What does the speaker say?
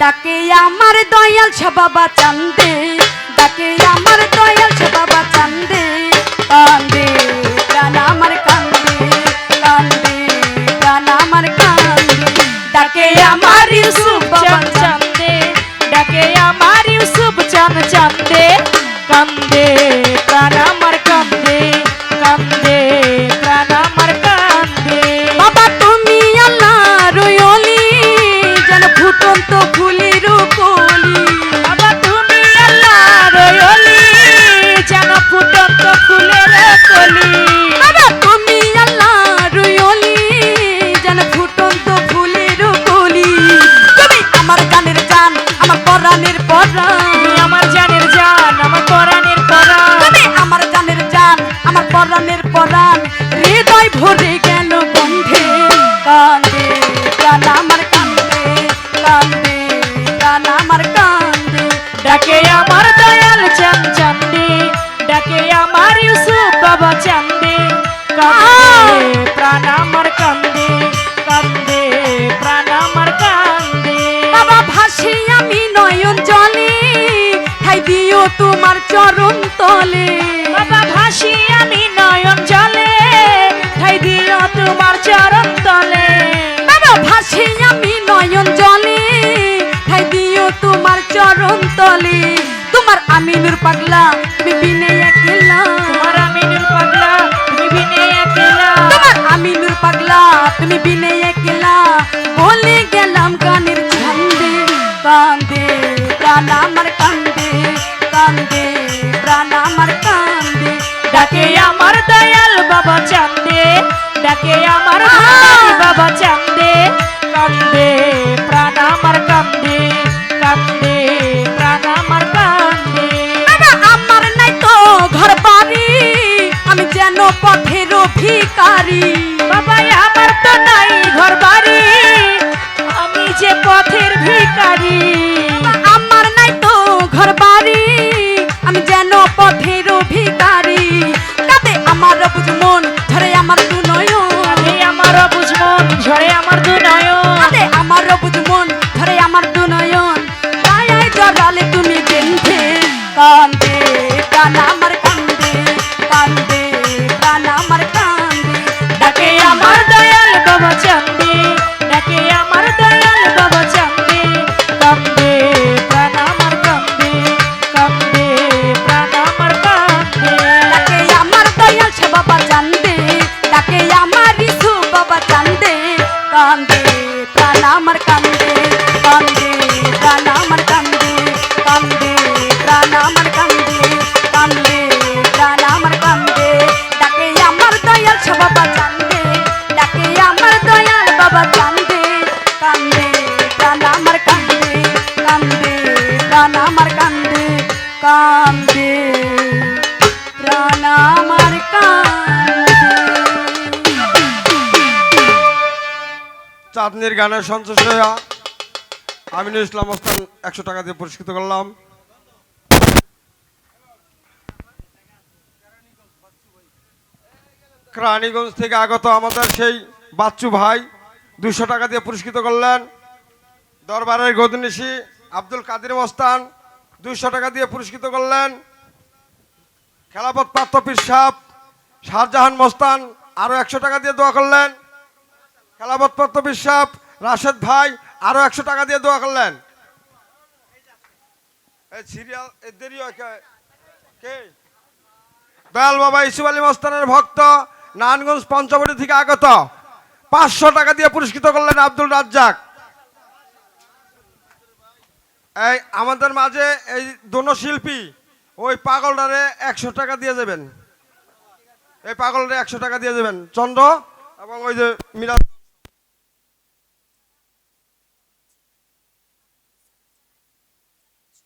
ডাকে আমার দয়াল বাবা চান্দে, ডাকে আমার দয়াল বাবা চান্দে, কান্দে, প্রাণ আমার কান্দে কান্দে, প্রাণ আমার কান্দে। ডাকে আমার ইউসুফ বাবা চান চান্দে, ডাকে আমার ইউসুফ চান চান্দে, কান্দে, প্রাণ ফুটন্ত ফুলের কলি বাবা তুমি আল্লাহ রয়লি যেন ফুটন্ত ফুলের কলি। বাবা তুমি আল্লাহ রয়লি যেন ফুটন্ত ফুলের কলি তুমি আমার গানের গান আমার পরাণের চান্দে কান্দে প্রাণ আমার কান্দে কান্দে প্রাণ আমার কান্দে বাবা ভাসি আমি নয়ন জলে ঠাই দিও তোমার চরণ তলে বাবা ভাসি আমি নয়ন জলে ঠাই দিও তোমার চরণ তলে বাবা ভাসি আমি নয়ন জলে ঠাই দিও তোমার চরণ তলে তোমার আমিনুর পাগলা তুমি বিনে বাবা চান্দে ডাকে আমার বাবা চান্দে কান্দে প্রাণ আমার কান্দে কান্দে প্রাণ আমার কান্দে। আমার নাই তো ঘর বাড়ি আমি যেন পথের ভিকারি বাবা চান্দে ডাকে আমার দয়াল বাবা চান্দে। কান্দে প্রাণ আমার কান্দে কান্দে আমার কান্দে। চাঁদনির গানের সন্তোষ হইয়া আমিনুল ইসলাম ওস্তান একশো টাকা দিয়ে পুরস্কৃত করলাম। রানীগঞ্জ থেকে আগত আমাদের সেই বাচ্চু ভাই দুশো টাকা দিয়ে পুরস্কৃত করলেন। দরবারের গদিনিশি আব্দুল কাদির মস্তান দুইশো টাকা দিয়ে পুরস্কৃত করলেন। খেলাপথ প্রাপ্ত পীর সাহ শাহজাহান মস্তান আরও একশো টাকা দিয়ে দোয়া করলেন। খেলাপথ প্রাপ্ত পীর রাশেদ ভাই আরও একশো টাকা দিয়ে দোয়া করলেন। সিরিয়াল কে? দয়াল বাবা, ইসুফ আলী মস্তানের ভক্ত, নারায়ণগঞ্জ পঞ্চবটি থেকে আগত। পাঁচশো টাকা দিয়ে পুরস্কৃত করলেন আব্দুল রাজ্জাক। এই আমাদের মাঝে এই দোনো শিল্পী, ওই পাগলটারে একশো টাকা দিয়ে যাবেন এই পাগলটা একশো টাকা দিয়ে যাবেন চন্দ্র এবং ওই যে মিরাজ